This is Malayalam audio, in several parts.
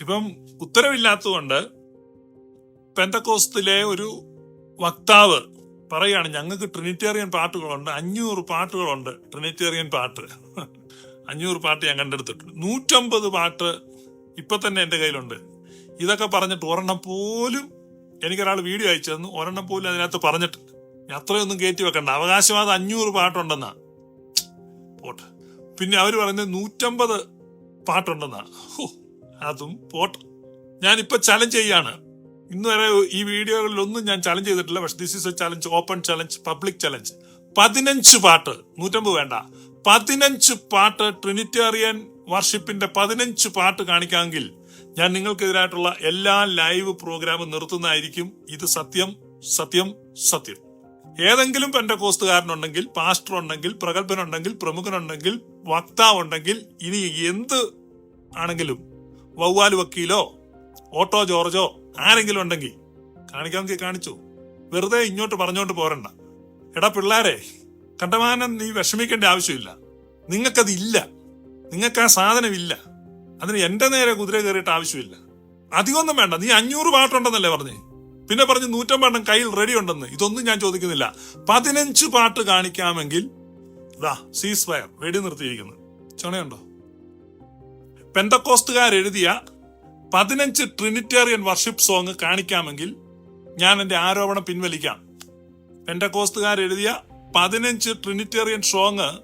ഇപ്പം ഉത്തരവില്ലാത്തതുകൊണ്ട് പെന്തക്കോസ്തിലെ ഒരു വക്താവ് പറയാണ് ഞങ്ങൾക്ക് ട്രിനിറ്റേറിയൻ പാട്ടുകളുണ്ട് അഞ്ഞൂറ് പാട്ടുകളുണ്ട് ട്രിനിറ്റേറിയൻ പാട്ട്. അഞ്ഞൂറ് പാട്ട് ഞാൻ കണ്ടെടുത്തിട്ടുണ്ട്. നൂറ്റമ്പത് പാട്ട് ഇപ്പൊ തന്നെ എന്റെ കയ്യിലുണ്ട്. ഇതൊക്കെ പറഞ്ഞിട്ട് ഒരെണ്ണം പോലും എനിക്കൊരാൾ വീഡിയോ അയച്ചു തന്നു. ഒരെണ്ണം പോലും അതിനകത്ത് പറഞ്ഞിട്ടുണ്ട് ഞാൻ അത്രയൊന്നും കയറ്റി വെക്കണ്ട. അവകാശവാദം അഞ്ഞൂറ് പാട്ടുണ്ടെന്നാ. പോട്ടെ. പിന്നെ അവർ പറയുന്നത് നൂറ്റമ്പത് പാട്ടുണ്ടെന്നാ. അതും പോട്ടെ. ഞാനിപ്പോ ചലഞ്ച് ചെയ്യാണ്. ഇന്ന് വരെ ഈ വീഡിയോകളിലൊന്നും ഞാൻ ചലഞ്ച് ചെയ്തിട്ടില്ല. പക്ഷെ this is a challenge open challenge public challenge പതിനഞ്ച് പാട്ട് നൂറ്റമ്പത് വേണ്ട. പതിനഞ്ച് പാട്ട് ട്രിനിറ്റേറിയൻ വർഷിപ്പിന്റെ പതിനഞ്ച് പാട്ട് കാണിക്കാമെങ്കിൽ ഞാൻ നിങ്ങൾക്കെതിരായിട്ടുള്ള എല്ലാ ലൈവ് പ്രോഗ്രാമും നിർത്തുന്നതായിരിക്കും. ഇത് സത്യം സത്യം സത്യം. ഏതെങ്കിലും പെൻഡകോസ്തുകാരനുണ്ടെങ്കിൽ പാസ്റ്റർ ഉണ്ടെങ്കിൽ പ്രഗത്ഭനുണ്ടെങ്കിൽ പ്രമുഖനുണ്ടെങ്കിൽ വക്താവുണ്ടെങ്കിൽ ഇനി എന്ത് ആണെങ്കിലും വവ്വാൽ വക്കീലോ ഓട്ടോ ജോർജോ ആരെങ്കിലും ഉണ്ടെങ്കിൽ കാണിക്കാമെങ്കിൽ കാണിച്ചു. വെറുതെ ഇങ്ങോട്ട് പറഞ്ഞോണ്ട് പോരണ്ട. എടാ പിള്ളാരെ കണ്ടമാനം നീ വിഷമിക്കേണ്ട ആവശ്യമില്ല. നിങ്ങൾക്കതില്ല നിങ്ങൾക്ക് ആ സാധനമില്ല. അതിന് എന്റെ നേരെ കുതിര കയറിയിട്ട് ആവശ്യമില്ല. അധികമൊന്നും വേണ്ട. നീ അഞ്ഞൂറ് പാട്ടുണ്ടെന്നല്ലേ പറഞ്ഞേ? പിന്നെ പറഞ്ഞ് നൂറ്റമ്പെണ്ണം കയ്യിൽ റെഡി ഉണ്ടെന്ന്. ഇതൊന്നും ഞാൻ ചോദിക്കുന്നില്ല. പതിനഞ്ച് പാട്ട് കാണിക്കാമെങ്കിൽ ഇതാ സീസ് ഫയർ വെടി നിർത്തിയിരിക്കുന്നു. ചുണയുണ്ടോ? പെന്തക്കോസ്തുകാർ എഴുതിയ പതിനഞ്ച് ട്രിനിറ്റേറിയൻ വർഷിപ്പ് സോങ് കാണിക്കാമെങ്കിൽ ഞാൻ എന്റെ ആരോപണം പിൻവലിക്കാം. പെന്തക്കോസ്തുകാർ എഴുതിയ പതിനഞ്ച് ട്രിനിറ്റേറിയൻ സോങ്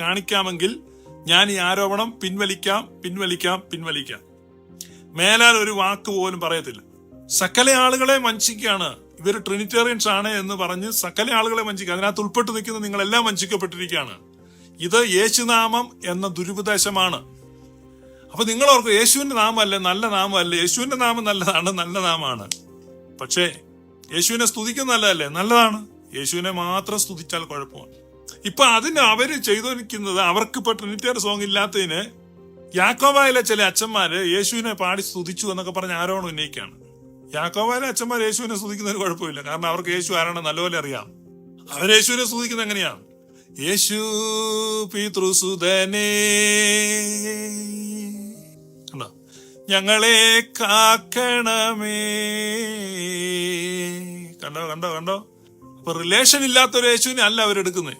കാണിക്കാമെങ്കിൽ ഞാൻ ഈ ആരോപണം പിൻവലിക്കാം പിൻവലിക്കാം പിൻവലിക്കാം. മേലാൽ ഒരു വാക്ക് പോലും പറയത്തില്ല. സകല ആളുകളെ വഞ്ചിക്കുകയാണ്. ഇവർ ട്രിനിറ്റേറിയൻസ് ആണ് എന്ന് പറഞ്ഞ് സകല ആളുകളെ വഞ്ചിക്കുക. അതിനകത്ത് ഉൾപ്പെട്ട് നിൽക്കുന്ന നിങ്ങളെല്ലാം വഞ്ചിക്കപ്പെട്ടിരിക്കുകയാണ്. ഇത് യേശുനാമം എന്ന ദുരുപദേശമാണ്. അപ്പൊ നിങ്ങൾ ഓർക്കും യേശുവിന്റെ നാമല്ലേ നല്ല നാമല്ലേ? യേശുവിന്റെ നാമം നല്ലതാണ് നല്ല നാമാണ് പക്ഷേ യേശുവിനെ സ്തുതിക്കുന്ന നല്ലതല്ലേ? നല്ലതാണ്. യേശുവിനെ മാത്രം സ്തുതിച്ചാൽ കുഴപ്പമാണ് ഇപ്പൊ അതിന് അവർ ചെയ്തോനിക്കുന്നത് അവർക്ക് ഇപ്പൊ ട്രിനിറ്റിയർ സോങ് ഇല്ലാത്തതിന് യാക്കോബായിലെ ചില അച്ഛന്മാര് യേശുവിനെ പാടി സ്തുതിച്ചു എന്നൊക്കെ പറഞ്ഞ് ആരോണം ഉന്നയിക്കുകയാണ്. യാക്കോബായിലെ അച്ഛന്മാർ യേശുവിനെ സ്തുതിക്കുന്നതിന് കുഴപ്പമില്ല. കാരണം അവർക്ക് യേശു ആരാണെന്ന് നല്ലപോലെ അറിയാം. അവർ യേശുവിനെ സ്തുതിക്കുന്നത് എങ്ങനെയാണ്? യേശു പിതൃസുതനേ കണ്ടോ ഞങ്ങളെ കാക്കണമേ. കണ്ടോ കണ്ടോ കണ്ടോ? അപ്പൊ റിലേഷൻ ഇല്ലാത്തൊരു യേശുവിനെ അല്ല അവരെടുക്കുന്നത്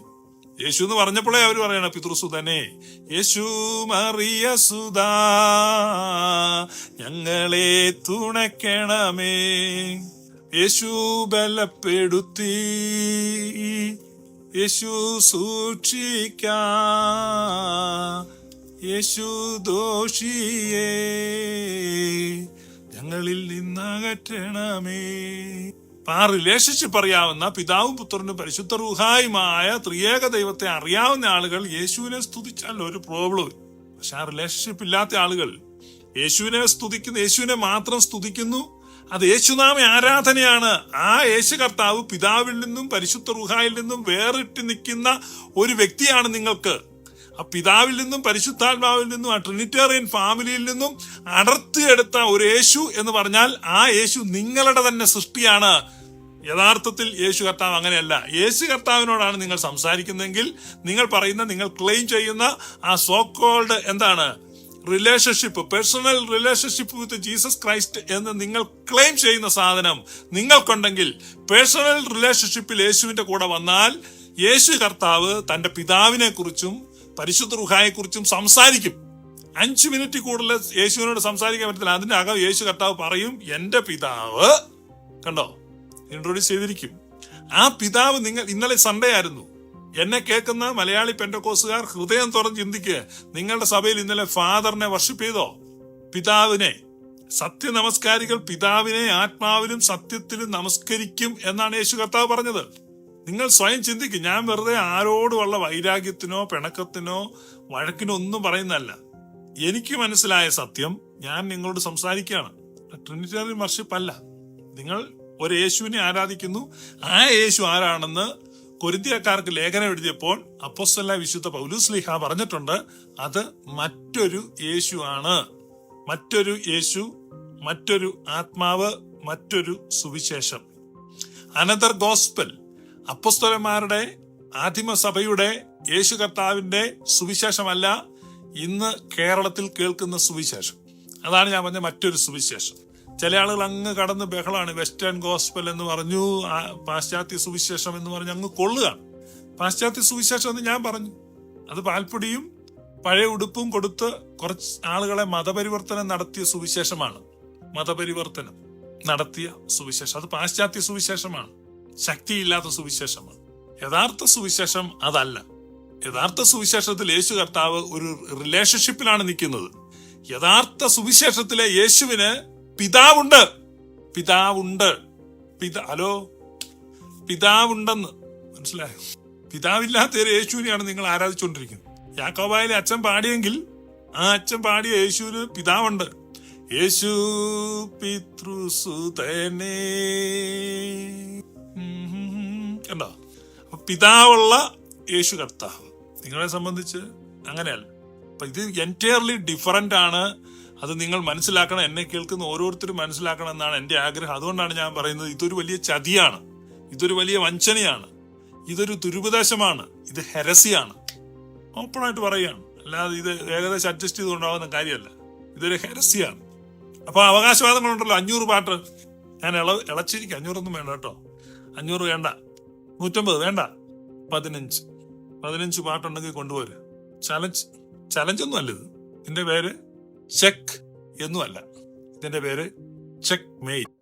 യേശു എന്ന് പറഞ്ഞപ്പോഴേ അവർ പറയണ പിതൃസുതനെ യേശു മറിയ സുതാ ഞങ്ങളെ തുണയ്ക്കണമേ. യേശു ബലപ്പെടുത്തി യേശു സൂക്ഷിക്കാ. യേശു ദോഷിയേ ഞങ്ങളിൽ നിന്നകറ്റണമേ. ആ റിലേഷൻഷിപ്പ് അറിയാവുന്ന പിതാവും പുത്രനും പരിശുദ്ധ റുഹായുമായ ത്രിയേക ദൈവത്തെ അറിയാവുന്ന ആളുകൾ യേശുവിനെ സ്തുതിച്ചാൽ ഒരു പ്രോബ്ലം. പക്ഷെ ആ റിലേഷൻഷിപ്പ് ഇല്ലാത്ത ആളുകൾ യേശുവിനെ സ്തുതിക്കുന്നു യേശുവിനെ മാത്രം സ്തുതിക്കുന്നു. അത് യേശുനാമ ആരാധനയാണ്. ആ യേശു കർത്താവ് പിതാവിൽ നിന്നും പരിശുദ്ധ റുഹായിൽ നിന്നും വേറിട്ട് നിൽക്കുന്ന ഒരു വ്യക്തിയാണ് നിങ്ങൾക്ക്. ആ പിതാവിൽ നിന്നും പരിശുദ്ധാത്മാവിൽ നിന്നും ആ ട്രിനിറ്റേറിയൻ ഫാമിലിയിൽ നിന്നും അടർത്തിയെടുത്ത ഒരു യേശു എന്ന് പറഞ്ഞാൽ ആ യേശു നിങ്ങളുടെ തന്നെ സൃഷ്ടിയാണ്. യഥാർത്ഥത്തിൽ യേശു കർത്താവ് അങ്ങനെയല്ല. യേശു കർത്താവിനോടാണ് നിങ്ങൾ സംസാരിക്കുന്നതെങ്കിൽ നിങ്ങൾ പറയുന്ന നിങ്ങൾ ക്ലെയിം ചെയ്യുന്ന ആ സോ കോൾഡ് എന്താണ്? Relationship personal relationship with Jesus Christ എന്ന് നിങ്ങൾ ക്ലെയിം ചെയ്യുന്ന സാധനം നിങ്ങൾക്കുണ്ടെങ്കിൽ പേഴ്സണൽ റിലേഷൻഷിപ്പിൽ യേശുവിന്റെ കൂടെ വന്നാൽ യേശു കർത്താവ് തന്റെ പിതാവിനെ കുറിച്ചും പരിശുദ്ധ റുഹായെക്കുറിച്ചും സംസാരിക്കും. അഞ്ചു മിനിറ്റ് കൂടുതൽ യേശുവിനോട് സംസാരിക്കാൻ പറ്റത്തില്ല. അതിന്റെ അകം യേശു കർത്താവ് പറയും എന്റെ പിതാവ് കണ്ടോ? ഇൻട്രൊഡ്യൂസ് ചെയ്തിരിക്കും. ആ പിതാവ് നിങ്ങൾ ഇന്നലെ സൺഡേ ആയിരുന്നു എന്നെ കേൾക്കുന്ന മലയാളി പെൻഡക്കോസുകാർ ഹൃദയം തുറന്ന് ചിന്തിക്കുക നിങ്ങളുടെ സഭയിൽ ഇന്നലെ ഫാദറിനെ വർഷിപ്പ് ചെയ്തോ? പിതാവിനെ. സത്യ നമസ്കാരികൾ പിതാവിനെ ആത്മാവിലും സത്യത്തിലും നമസ്കരിക്കും എന്നാണ് യേശു കർത്താവ് പറഞ്ഞത്. നിങ്ങൾ സ്വയം ചിന്തിക്കും. ഞാൻ വെറുതെ ആരോടുമുള്ള വൈരാഗ്യത്തിനോ പിണക്കത്തിനോ വഴക്കിനോ ഒന്നും പറയുന്നതല്ല. എനിക്ക് മനസ്സിലായ സത്യം ഞാൻ നിങ്ങളോട് സംസാരിക്കുകയാണ്. ട്രിനിറ്ററി വർഷിപ്പ് അല്ല. നിങ്ങൾ ഒരു യേശുവിനെ ആരാധിക്കുന്നു. ആ യേശു ആരാണെന്ന് കൊരിന്ത്യക്കാർക്ക് ലേഖനം എഴുതിയപ്പോൾ അപ്പോസ്തല വിശുദ്ധ പൗലുസ്ലിഹ പറഞ്ഞിട്ടുണ്ട്. അത് മറ്റൊരു യേശു ആണ് മറ്റൊരു യേശു മറ്റൊരു ആത്മാവ് മറ്റൊരു സുവിശേഷം. അനദർ ഗോസ്പൽ അപ്പസ്തലന്മാരുടെ ആദിമസഭയുടെ യേശു കർത്താവിന്റെ സുവിശേഷമല്ല ഇന്ന് കേരളത്തിൽ കേൾക്കുന്ന സുവിശേഷം. അതാണ് ഞാൻ പറഞ്ഞ മറ്റൊരു സുവിശേഷം. ചില ആളുകൾ അങ്ങ് കടന്ന് ബഹളാണ്. വെസ്റ്റേൺ ഗോസ്പൽ എന്ന് പറഞ്ഞു പാശ്ചാത്യ സുവിശേഷം എന്ന് പറഞ്ഞ് അങ്ങ് കൊള്ളുകയാണ്. പാശ്ചാത്യ സുവിശേഷം എന്ന് ഞാൻ പറഞ്ഞു. അത് പാൽപ്പൊടിയും പഴയ ഉടുപ്പും കൊടുത്ത് കുറച്ച് ആളുകളെ മതപരിവർത്തനം നടത്തിയ സുവിശേഷമാണ്. മതപരിവർത്തനം നടത്തിയ സുവിശേഷം. അത് പാശ്ചാത്യ സുവിശേഷമാണ്. ശക്തിയില്ലാത്ത സുവിശേഷമാണ്. യഥാർത്ഥ സുവിശേഷം അതല്ല. യഥാർത്ഥ സുവിശേഷത്തിൽ യേശു കർത്താവ് ഒരു റിലേഷൻഷിപ്പിലാണ് നിൽക്കുന്നത്. യഥാർത്ഥ സുവിശേഷത്തിലെ യേശുവിന് പിതാവുണ്ട്. പിതാവുണ്ട്. പിതാ ഹലോ? പിതാവുണ്ടെന്ന്. മനസ്സിലായോ? പിതാവില്ലാത്ത ഒരു യേശുവിനെയാണ് നിങ്ങൾ ആരാധിച്ചുകൊണ്ടിരിക്കുന്നത്. യാക്കോബായിലെ അച്ഛൻ പാടിയെങ്കിൽ ആ അച്ഛൻ പാടിയ യേശുവിന് പിതാവുണ്ട്. യേശു പിതൃസുതനേ. കണ്ടോ? അപ്പൊ പിതാവുള്ള യേശു കർത്താവ്. നിങ്ങളെ സംബന്ധിച്ച് അങ്ങനെയല്ല. അപ്പൊ ഇത് എന്റയർലി ഡിഫറന്റ് ആണ്. അത് നിങ്ങൾ മനസ്സിലാക്കണം എന്നെ കേൾക്കുന്ന ഓരോരുത്തരും മനസ്സിലാക്കണം എന്നാണ് എന്റെ ആഗ്രഹം. അതുകൊണ്ടാണ് ഞാൻ പറയുന്നത് ഇതൊരു വലിയ ചതിയാണ്. ഇതൊരു വലിയ വഞ്ചനയാണ്. ഇതൊരു ദുരുപദേശമാണ്. ഇത് ഹെരസിയാണ്. ഓപ്പണായിട്ട് പറയുകയാണ്. അല്ലാതെ ഇത് ഏകദേശം അഡ്ജസ്റ്റ് ചെയ്തുകൊണ്ടാവുന്ന കാര്യമല്ല. ഇതൊരു ഹെരസിയാണ്. അപ്പൊ അവകാശവാദങ്ങളുണ്ടല്ലോ. അഞ്ഞൂറ് പാട്ട്. ഞാൻ ഇള ഇളച്ചിരിക്കും. അഞ്ഞൂറൊന്നും വേണ്ട കേട്ടോ. അഞ്ഞൂറ് വേണ്ട. നൂറ്റമ്പത് വേണ്ട. പതിനഞ്ച്. പതിനഞ്ച് പാട്ടുണ്ടെങ്കിൽ കൊണ്ടുപോര്. ചലഞ്ച് ചലഞ്ച് ഒന്നും അല്ല ഇത്. ഇതിന്റെ പേര് ചെക്ക് എന്നും അല്ല ഇതിന്റെ പേര് ചെക്ക് മെയ്റ്റ്